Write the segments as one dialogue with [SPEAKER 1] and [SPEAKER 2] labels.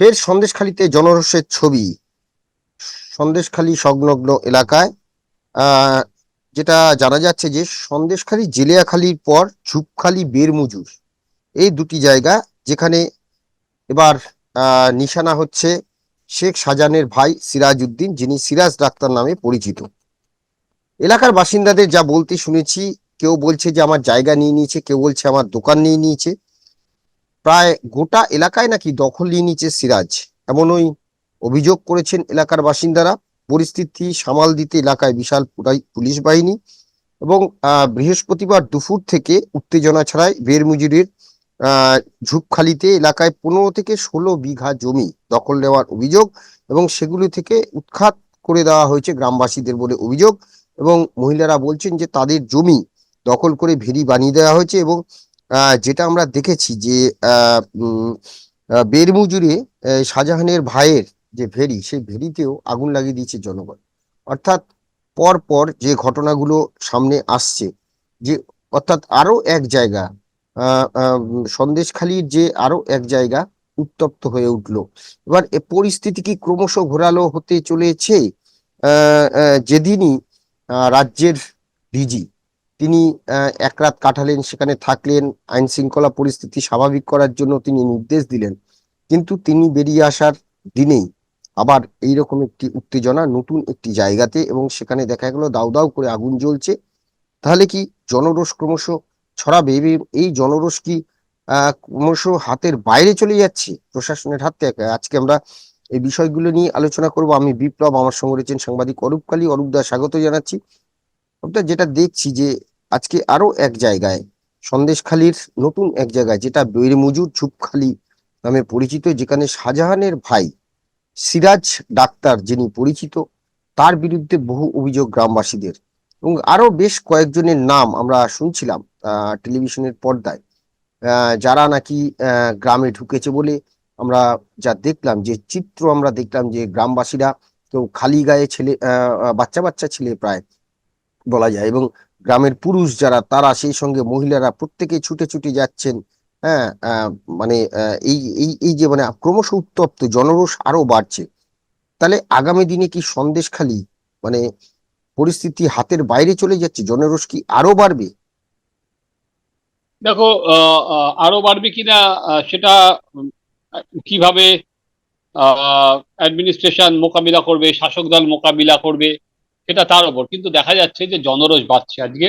[SPEAKER 1] ফের সন্দেশখালীতে জনরোষের ছবি। সন্দেশখালী সংলগ্ন এলাকায় যেটা জানা যাচ্ছে যে সন্দেশখালী জেলিয়াখালীর পর ঝুপখালী বেরমুজুর। এই দুটি জায়গা যেখানে এবার নিশানা হচ্ছে শেখ শাহজাহানের ভাই সিরাজ উদ্দিন যিনি সিরাজ ডাক্তার নামে পরিচিত। এলাকার বাসিন্দাদের যা বলতে শুনেছি, কেউ বলছে যে আমার জায়গা নিয়ে নিয়েছে, কেউ বলছে আমার দোকান নিয়ে নিয়েছে। প্রায় গোটা এলাকায় নাকি দখল নিয়ে নিয়েছে সিরাজ। এমনই অভিযোগ করেছেন এলাকার বাসিন্দারা। পরিস্থিতি সামাল দিতে এলাকায় বিশাল পুলিশ বাহিনী এবং বৃহস্পতিবার দুপুর থেকে উত্তেজনা ছাড়াই বেরমুজুরের ঝুপখালিতে এলাকায় পনেরো থেকে ষোলো বিঘা জমি দখল নেওয়ার অভিযোগ এবং সেগুলি থেকে উৎখাত করে দেওয়া হয়েছে গ্রামবাসীদের বলে অভিযোগ এবং মহিলারা বলছেন যে তাদের জমি দখল করে ভেরি বানিয়ে দেওয়া হয়েছে এবং যেটা আমরা দেখেছি যে বেরমুজুরে শাহজাহানের ভাইয়ের যে ভেরি, সেই ভেরিতেও আগুন লাগিয়ে দিয়েছে জনগণ। অর্থাৎ পর পর যে ঘটনাগুলো সামনে আসছে, যে অর্থাৎ আরও এক জায়গা সন্দেশখালির যে আরও এক জায়গা উত্তপ্ত হয়ে উঠল। এবার পরিস্থিতি কি ক্রমশ ঘোরালো হতে চলেছে? যেদিনই রাজ্যের ডিজি তিনি এক রাত কাটালেন, সেখানে থাকলেন আইন শৃঙ্খলা পরিস্থিতি স্বাভাবিক করার জন্য তিনি নির্দেশ দিলেন। কিন্তু তিনি বেরিয়ে আসার দিনেই আবার এইরকম একটি উত্তেজনা নতুন একটি জায়গাতে এবং সেখানে দেখা গেল দাউ দাউ করে আগুন জ্বলছে। তাহলে কি জনরোষ ক্রমশ ছড়াবে এই জনরোষ কি ক্রমশ হাতের বাইরে চলে যাচ্ছে? প্রশাসনের হাত থেকে আজকে আমরা এই বিষয়গুলো নিয়ে আলোচনা করব। আমি বিপ্লব, আমার সঙ্গে রয়েছেন সাংবাদিক অরূপ কালী। অরূপ দা, স্বাগত জানাচ্ছি। যেটা দেখছি যে আজকে আরও এক জায়গায়, সন্দেশখালীর নতুন এক জায়গায়, যেটা বেরমুজুর ঝুপখালী নামে পরিচিত, যেখানে শাহজাহানের ভাই সিরাজ ডাক্তার যিনি পরিচিত, তার বিরুদ্ধে বহু অভিযোগ গ্রামবাসীদের। এবং আরও বেশ কয়েকজনের নাম আমরা শুনছিলাম টেলিভিশনের পর্দায়। যারা নাকি গ্রামে ঢুকেছে বলে আমরা যা দেখলাম, যে চিত্র আমরা দেখলাম যে গ্রামবাসীরা কেউ খালি গায়ে ছেলে বাচ্চা বাচ্চা ছেলে প্রায় বলা যায়। এবং গ্রামের পুরুষ যারা, তারা সেই সঙ্গে মহিলারা প্রত্যেকে ছুটে ছুটে যাচ্ছেন। হ্যাঁ মানে এই এই এই যে মানে ক্রমশ উত্তপ্ত, জনরোষ আরও বাড়ছে। তাহলে আগামী দিনে কি সন্দেশখালী মানে পরিস্থিতি হাতের বাইরে চলে যাচ্ছে? জনরোষ কি আরও বাড়বে?
[SPEAKER 2] দেখো আরও বাড়বে কিনা সেটা কীভাবে অ্যাডমিনিস্ট্রেশন মোকাবিলা করবে, শাসক দল মোকাবিলা করবে সেটা তার উপর। কিন্তু দেখা যাচ্ছে যে জনরোষ বাড়ছে আজকে।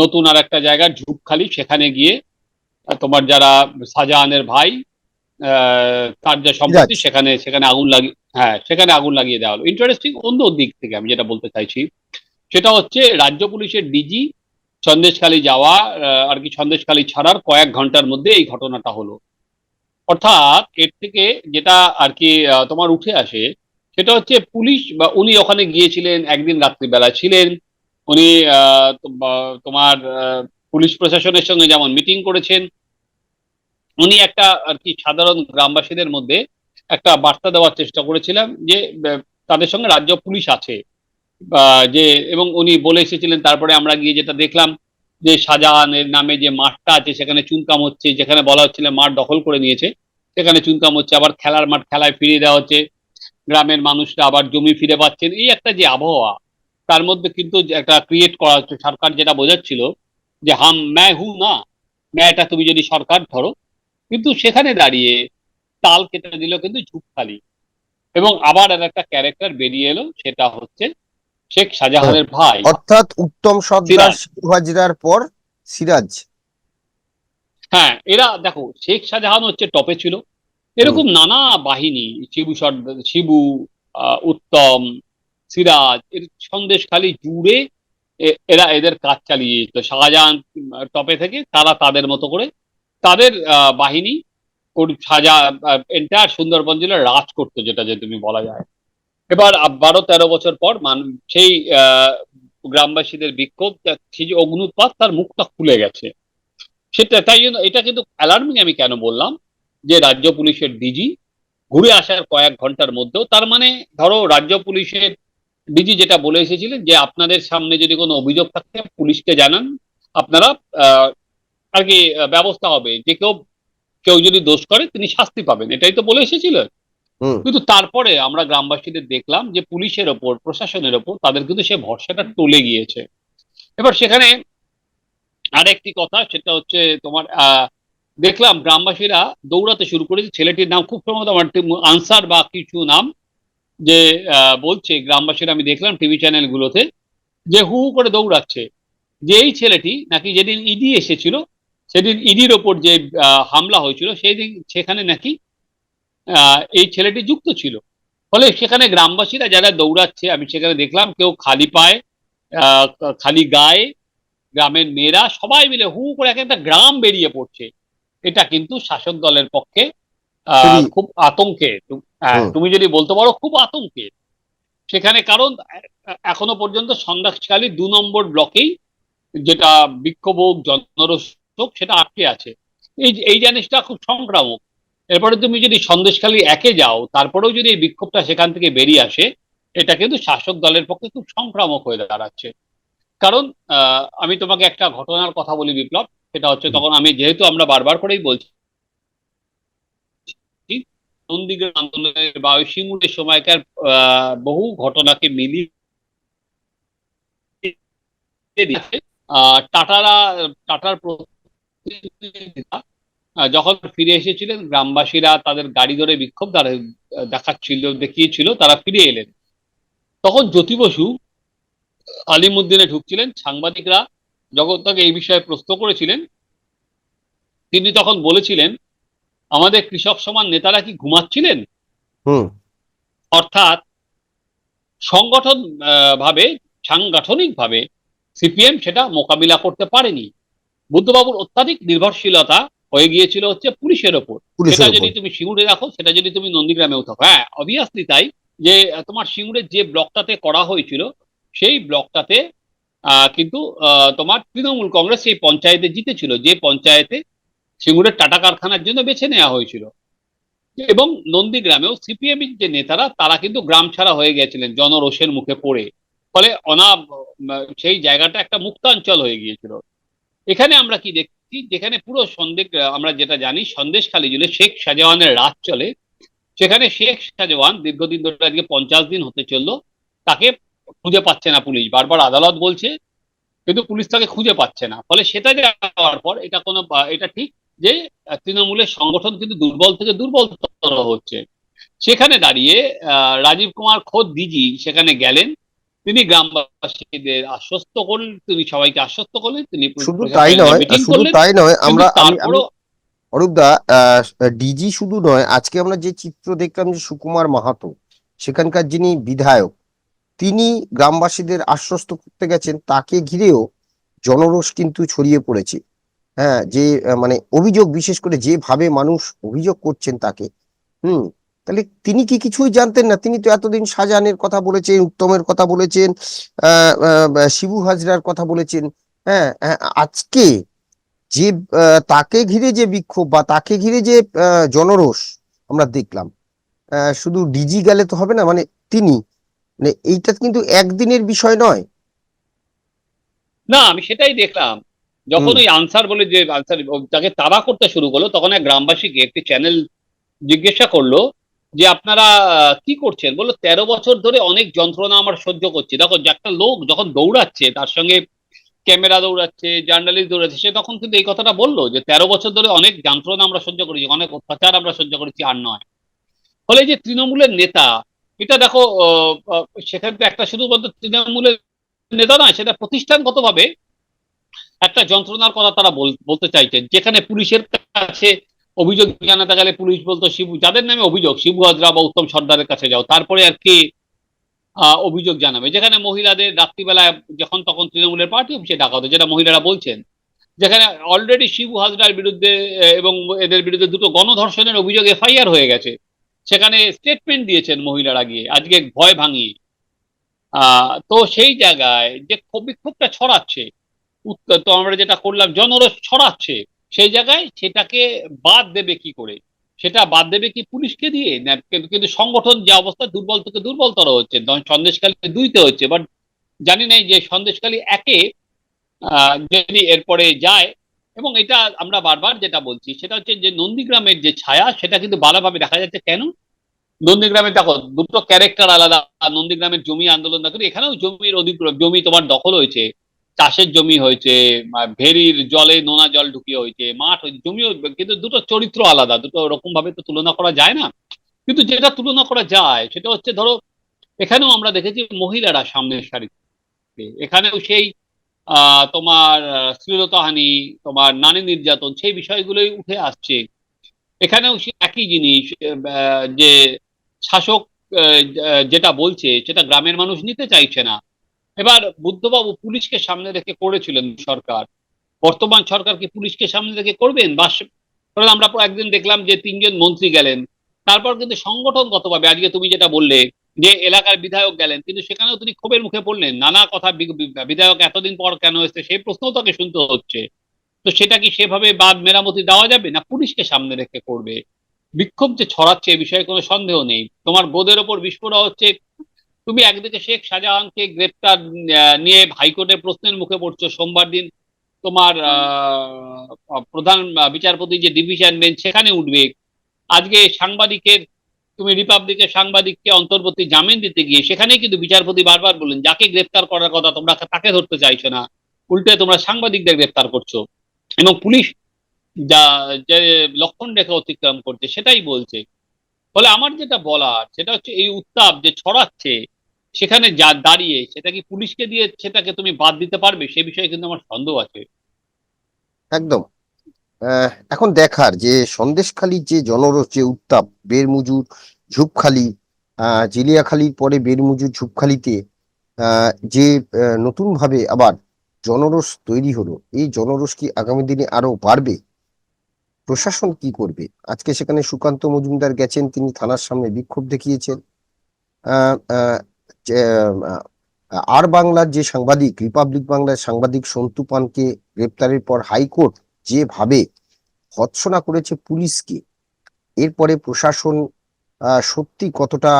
[SPEAKER 2] নতুন আর একটা জায়গা ঝুপখালি সেখানে গিয়ে তোমার যারা শাহজাহানের ভাই তার যে সম্পত্তি সেখানে সেখানে আগুন লাগিয়ে হ্যাঁ সেখানে আগুন লাগিয়ে দেওয়া হলো। ইন্টারেস্টিং অন্য দিক থেকে আমি যেটা বলতে চাইছি সেটা হচ্ছে রাজ্য পুলিশের ডিজি সন্দেশখালী যাওয়া আর কি সন্দেশখালী ছাড়ার কয়েক ঘণ্টার মধ্যে এই ঘটনাটা হলো। অর্থাৎ এর থেকে যেটা আর কি আহ, তোমার উঠে আসে সেটা হচ্ছে পুলিশ বা উনি ওখানে গিয়েছিলেন, একদিন রাত্রিবেলা ছিলেন। উনি তোমার পুলিশ প্রশাসনের সঙ্গে যেমন মিটিং করেছেন, উনি একটা আর কি সাধারণ গ্রামবাসীদের মধ্যে একটা বার্তা দেওয়ার চেষ্টা করেছিলাম যে তাদের সঙ্গে রাজ্য পুলিশ আছে। যে, এবং উনি বলে এসেছিলেন, তারপরে আমরা গিয়ে যেটা দেখলাম যে, শাহজাহানের নামে যে মাঠটা আছে, সেখানে চুনকাম হচ্ছে, যেখানে বলা হচ্ছিল মাঠ দখল করে নিয়েছে, সেখানে চুনকাম হচ্ছে, আবার খেলার মাঠ, খেলায় ফিরিয়ে দেওয়া হচ্ছে। গ্রামের মানুষরা আবার জমি ফিরে পাচ্ছেন। এই একটা যে আবহাওয়া তার মধ্যে কিন্তু একটা ক্রিয়েট করা হচ্ছে। সরকার যেটা বোঝাচ্ছিল যে হাম ম্যা হু না ম্যাটা তুমি যদি সরকার ধরো কিন্তু সেখানে দাঁড়িয়ে তাল কেটে দিল কিন্তু ঝুপখালি এবং আবার আর একটা ক্যারেক্টার বেরিয়ে এলো সেটা হচ্ছে শেখ শাহজাহানের ভাই।
[SPEAKER 1] অর্থাৎ উত্তম সর্দার। হাজরার পর সিরাজ।
[SPEAKER 2] হ্যাঁ এরা দেখো শেখ শাহজাহান হচ্ছে টপে ছিল। এরকম নানা বাহিনী, শিবু শিবু উত্তম, সিরাজ, এর সন্দেশ খালি জুড়ে এরা এদের কাজ চালিয়ে যেত। শাহজাহান টপে থেকে তারা তাদের মতো করে তাদের বাহিনী সাজা এন্টায়ার সুন্দরবন জেলার রাজ করতো যেটা যে তুমি বলা যায়। এবার বারো তেরো বছর পর মান, সেই গ্রামবাসীদের বিক্ষোভ সেই যে অগ্নুৎপাত তার মুখটা খুলে গেছে। সেটা তাই জন্য, এটা কিন্তু অ্যালার্মিং আমি কেন বললাম? যে রাজ্য পুলিশের ডিজি ঘুরে আসার কয়েক ঘণ্টার মধ্যেও তার মানে ধরো রাজ্য পুলিশের ডিজি যেটা বলে এসেছিলেন যে আপনাদের সামনে যদি কোনো অভিযোগ থাকে পুলিশকে জানান আপনারা আহ, আর কি ব্যবস্থা হবে। যে কেউ কেউ যদি দোষ করে তিনি শাস্তি পাবেন। এটাই তো বলে এসেছিল
[SPEAKER 1] হুম।
[SPEAKER 2] কিন্তু তারপরে আমরা গ্রামবাসীদের দেখলাম যে পুলিশের ওপর প্রশাসনের ওপর তাদের কিন্তু সে ভরসাটা টলে গিয়েছে। এবার সেখানে আরেকটি কথা সেটা হচ্ছে তোমার আহ, দেখলাম গ্রামবাসীরা দৌড়াতে শুরু করেছে। ছেলেটির নাম খুব সম্ভবত আমার আনসার বা কিছু নাম যে বলছে গ্রামবাসীরা, আমি দেখলাম টিভি চ্যানেলগুলোতে যে হু হু করে দৌড়াচ্ছে। যে এই ছেলেটি নাকি যেদিন ইডি এসেছিল, সেদিন ইডির ওপর যে হামলা হয়েছিল সেই দিন সেখানে নাকি এই ছেলেটি যুক্ত ছিল। ফলে সেখানে গ্রামবাসীরা যারা দৌড়াচ্ছে, আমি সেখানে দেখলাম কেউ খালি পায়ে খালি গায়ে, গ্রামের মেয়েরা সবাই মিলে হু করে এক একটা গ্রাম বেরিয়ে পড়ছে। এটা কিন্তু শাসক দলের পক্ষে খুব আতঙ্কে। তুমি যদি বলতে পারো খুব আতঙ্কে। সেখানে কারণ এখনও পর্যন্ত সন্ধ্যাকালী দু নম্বর ব্লকেই যেটা বিক্ষোভ হোক জনরোষ সেটা আটকে আছে। এই এই জিনিসটা খুব সংক্রামক। এরপরে তুমি যদি সন্দেশখালী একে যাও তারপরেও যদি এই বিক্ষোভটা সেখান থেকে বেরিয়ে আসে এটা কিন্তু শাসক দলের পক্ষে খুব সংক্রামক হয়ে দাঁড়াচ্ছে। কারণ আহ, আমি তোমাকে একটা ঘটনার কথা বলি বিপ্লব। সেটা হচ্ছে তখন আমি যেহেতু আমরা বারবার করেই বলছি নন্দীগ্রাম আন্দোলনের বা সিঙ্গুরের সময়কার বহু ঘটনাকে মিলিয়ে টাটারা, টাটার যখন ফিরে এসেছিলেন, গ্রামবাসীরা তাদের গাড়ি ধরে বিক্ষোভ তারা দেখাচ্ছিল, দেখিয়েছিল, তারা ফিরে এলেন। তখন জ্যোতি বসু আলিমুদ্দিনে ঢুকছিলেন, সাংবাদিকরা যখন এই বিষয়ে প্রশ্ন করেছিলেন। তিনি তখন বলেছিলেন আমাদের কৃষক সমান নেতারা কি ঘুমাচ্ছিলেন? অর্থাৎ সংগঠন ভাবে সাংগঠনিক ভাবে সিপিএম সেটা মোকাবিলা করতে পারেনি। বুদ্ধবাবুর অত্যাধিক নির্ভরশীলতা হয়ে গিয়েছিল হচ্ছে পুলিশের ওপর। সেটা যদি তুমি সিঙ্গুরে রাখো সেটা যদি তুমি নন্দীগ্রামেও থাকো হ্যাঁ অবভিয়াসলি তাই যে তোমার সিঙ্গুরের যে ব্লকটাতে করা হয়েছিল সেই ব্লকটাতে কিন্তু তোমার তৃণমূল কংগ্রেস সেই পঞ্চায়েতে জিতেছিল, যে পঞ্চায়েতে সিঙ্গুরের টাটা কারখানার জন্য বেছে নেওয়া হয়েছিল। এবং নন্দীগ্রামেও সিপিএম যে নেতারা, তারা কিন্তু গ্রাম ছাড়া হয়ে গেছিলেন, জনরোষের মুখে পড়ে। ফলে অনা সেই জায়গাটা একটা মুক্তাঞ্চল হয়ে গিয়েছিল। এখানে আমরা কি দেখছি? যেখানে পুরো সন্দেশ আমরা যেটা জানি, সন্দেশখালী জুড়ে শেখ শাহজাহানের রাত চলে। সেখানে শেখ শাহজাহান দীর্ঘদিন ধরে আজকে পঞ্চাশ দিন হতে চলল। তাকে খুঁজে পাচ্ছে না পুলিশ। বারবার আদালত বলছে কিন্তু পুলিশ তাকে খুঁজে পাচ্ছে না। ফলে সেটা যাওয়ার পর এটা কোনো এটা ঠিক যে তৃণমূলের সংগঠন কিন্তু দুর্বল থেকে দুর্বলতর হচ্ছে। সেখানে দাঁড়িয়ে রাজীব কুমার খোদ দিজি সেখানে গেলেন। তিনি গ্রামবাসীদের আশ্বস্ত করলেন তিনি সবাইকে আশ্বস্ত করলেন তিনি
[SPEAKER 1] শুধু তাই নয় শুধু তাই নয় আমরা
[SPEAKER 2] তারপরও
[SPEAKER 1] অরূপদা ডিজি শুধু নয় আজকে আমরা যে চিত্র দেখলাম যে সুকুমার মাহাতো সেখানকার যিনি বিধায়ক তিনি গ্রামবাসীদের আশ্বস্ত করতে গেছেন তাকে ঘিরেও জনরোষ কিন্তু ছড়িয়ে পড়েছে। হ্যাঁ যে মানে অভিযোগ বিশেষ করে যেভাবে মানুষ অভিযোগ করছেন তাকে হুম তাহলে তিনি কি কিছুই জানতেন না? তিনি তো এতদিন শাহজাহানের কথা বলেছেন উত্তমের কথা বলেছেন শিবু হাজরার কথা বলেছেন হ্যাঁ হ্যাঁ, আজকে যে তাকে ঘিরে যে বিক্ষোভ বা তাকে ঘিরে যে জনরোষ আমরা দেখলাম শুধু ডিজি গেলে তো হবে না মানে তিনি মানে এইটা কিন্তু একদিনের বিষয় নয়।
[SPEAKER 2] না আমি সেটাই দেখলাম। যখন ওই আনসার বলে যে আনসার তাকে তাড়া করতে শুরু করল তখন এক গ্রামবাসীকে একটি চ্যানেল জিজ্ঞাসা করল যে আপনারা কি করছেন? বলল তেরো বছর ধরে অনেক যন্ত্রণা আমার সহ্য করছি। দেখো যে একটা লোক যখন দৌড়াচ্ছে তার সঙ্গে ক্যামেরা দৌড়াচ্ছে জার্নালিস্ট দৌড়াচ্ছে সে তখন কিন্তু এই কথাটা বলল যে তেরো বছর ধরে অনেক যন্ত্রণা আমরা সহ্য করেছি অনেক অত্যাচার আমরা সহ্য করেছি আর নয়। ফলে যে তৃণমূলের নেতা এটা দেখো সেখানে একটা শুধুমাত্র তৃণমূলের নেতা নয়, সেটা প্রতিষ্ঠানগতভাবে একটা যন্ত্রণার কথা তারা বলতে চাইছেন। যেখানে পুলিশের কাছে অভিযোগ জানাতে গেলে পুলিশ বলতো, শিবু, যাদের নামে অভিযোগ, শিবু হাজরা বা উত্তম সর্দারের কাছে যাও, তারপরে আর কে অভিযোগ জানাবে? যেখানে মহিলাদের রাত্রিবেলায় যখন তখন তৃণমূলের পার্টি অফিসে ডাকা হতো, যেটা মহিলারা বলছেন। যেখানে অলরেডি শিবু হাজরার বিরুদ্ধে এবং এদের বিরুদ্ধে দুটো গণধর্ষণের অভিযোগ এফআইআর হয়ে গেছে। সেখানে স্টেটমেন্ট দিয়েছেন মহিলারা গিয়ে, আজকে ভয় ভাঙিয়ে। তো সেই জায়গায় যে ক্ষোভ বিক্ষোভটা ছড়াচ্ছে তো আমরা যেটা করলাম জনরস ছড়াচ্ছে, সেই জায়গায় সেটাকে বাদ দেবে কি করে? সেটা বাদ দেবে কি পুলিশকে দিয়ে? কিন্তু কিন্তু সংগঠন যে অবস্থা দুর্বল থেকে দুর্বলতর হচ্ছে সন্দেশকালী দুইতে হচ্ছে বাট জানি নাই যে সন্দেশকালী একে যদি এরপরে যায় এবং এটা আমরা বারবার যেটা বলছি, সেটা হচ্ছে যে নন্দীগ্রামের যে ছায়া, সেটা কিন্তু ভালোভাবে দেখা যাচ্ছে। কেন? নন্দীগ্রামে দেখো, দুটো ক্যারেক্টার আলাদা। নন্দীগ্রামের জমি আন্দোলন করে এখানেও জমির অধিগ্রহণ জমি তোমার দখল হয়েছে। চাষের জমি হয়েছে ভেরির জলে নোনা জল ঢুকিয়ে হয়েছে, মাঠ হয়েছে, জমিও, কিন্তু দুটো চরিত্র আলাদা। দুটো ওরকম ভাবে তো তুলনা করা যায় না। কিন্তু যেটা তুলনা করা যায়, সেটা হচ্ছে ধরো, এখানেও আমরা দেখেছি মহিলারা সামনের সারিতে। এখানেও সেই তোমার শ্লীলতাহানি, তোমার নারী নির্যাতন, সেই বিষয়গুলোই উঠে আসছে। এখানেও একই জিনিস যে শাসক যেটা বলছে, সেটা গ্রামের মানুষ নিতে চাইছে না। এবার বুদ্ধবাবু পুলিশকে সামনে রেখে করেছিলেন সরকার। বর্তমান সরকার কি পুলিশকে সামনে রেখে করবেন? বা আমরা একদিন দেখলাম যে তিনজন মন্ত্রী গেলেন। তারপর কিন্তু সংগঠনগতভাবে, আজকে তুমি যেটা বললে যে এলাকার বিধায়ক গেলেন, কিন্তু সেখানেও তিনি ক্ষোভের মুখে পড়লেন। নানা কথা বিধায়ক এতদিন পর কেন এসছে সেই প্রশ্নও তাকে শুনতে হচ্ছে। তো সেটা কি সেভাবে বাদ মেরামতি দেওয়া যাবে না পুলিশকে সামনে রেখে করবে? বিক্ষোভ যে ছড়াচ্ছে এ বিষয়ে কোনো সন্দেহ নেই। তোমার বোধের ওপর বিস্ফোরণ হচ্ছে, তুমি একদিকে শেখ শাহজাহানকে গ্রেপ্তার নিয়ে হাইকোর্টের প্রশ্নের মুখে পড়ছো সোমবার দিন। তোমার প্রধান বিচারপতি যে ডিভিশন বেঞ্চ সেখানে উঠবে। আজকে সাংবাদিকের তুমি রিপাবলিকের সাংবাদিককে অন্তর্বর্তী জামিন দিতে গিয়ে সেখানেই কিন্তু বিচারপতি বারবার বললেন, যাকে গ্রেপ্তার করার কথা তোমরা তাকে ধরতে চাইছো না। উল্টে তোমরা সাংবাদিকদের গ্রেপ্তার করছ। এবং পুলিশ যা, যে লক্ষণ রেখা অতিক্রম করছে সেটাই বলছে। ফলে আমার যেটা বলার, সেটা হচ্ছে এই উত্তাপ যে ছড়াচ্ছে, সেখানে যা দাঁড়িয়ে, সেটা কি পুলিশকে দিয়ে সেটাকে তুমি বাদ দিতে পারবে? সে বিষয়ে কিন্তু আমার সন্দেহ আছে।
[SPEAKER 1] একদম। এখন দেখার যে সন্দেশখালীর যে জনরস যে উত্তাপ, বেরমুজুর ঝুপখালি জিলিয়াখালীর পরে বেরমুজুর ঝুপখালিতে যে নতুন ভাবে আবার জনরস তৈরি হলো, এই জনরস কি আগামী দিনে আরও বাড়বে? প্রশাসন কি করবে? আজকে সেখানে সুকান্ত মজুমদার গেছেন, তিনি থানার সামনে বিক্ষোভ দেখিয়েছেন। আর বাংলার যে সাংবাদিক, রিপাবলিক বাংলার সাংবাদিক সন্তু পানকে গ্রেপ্তারের পর হাইকোর্ট যেভাবে ভৎসনা করেছে পুলিশকে এরপরে প্রশাসন সত্যি কতটা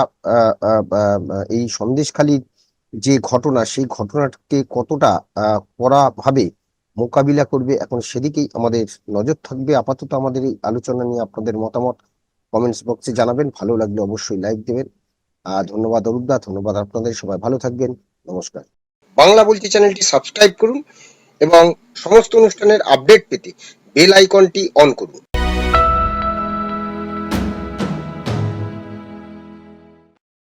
[SPEAKER 1] এই সন্দেশখালীর যে ঘটনা সেই ঘটনাকে কতটা আহ, কড়াভাবে মোকাবিলা করবে এখন সেদিকেই আমাদের নজর থাকবে। আপাতত আমাদের এই আলোচনা নিয়ে আপনাদের মতামত কমেন্টস বক্সে জানাবেন। ভালো লাগলে অবশ্যই লাইক দেবেন। আর ধন্যবাদ অরূপদা ধন্যবাদ আপনাদের। সবাই ভালো থাকবেন। নমস্কার। বাংলা বলছি চ্যানেলটি সাবস্ক্রাইব করুন। এবং সমস্ত অনুষ্ঠানের আপডেট পেতে বেল আইকনটি অন করুন।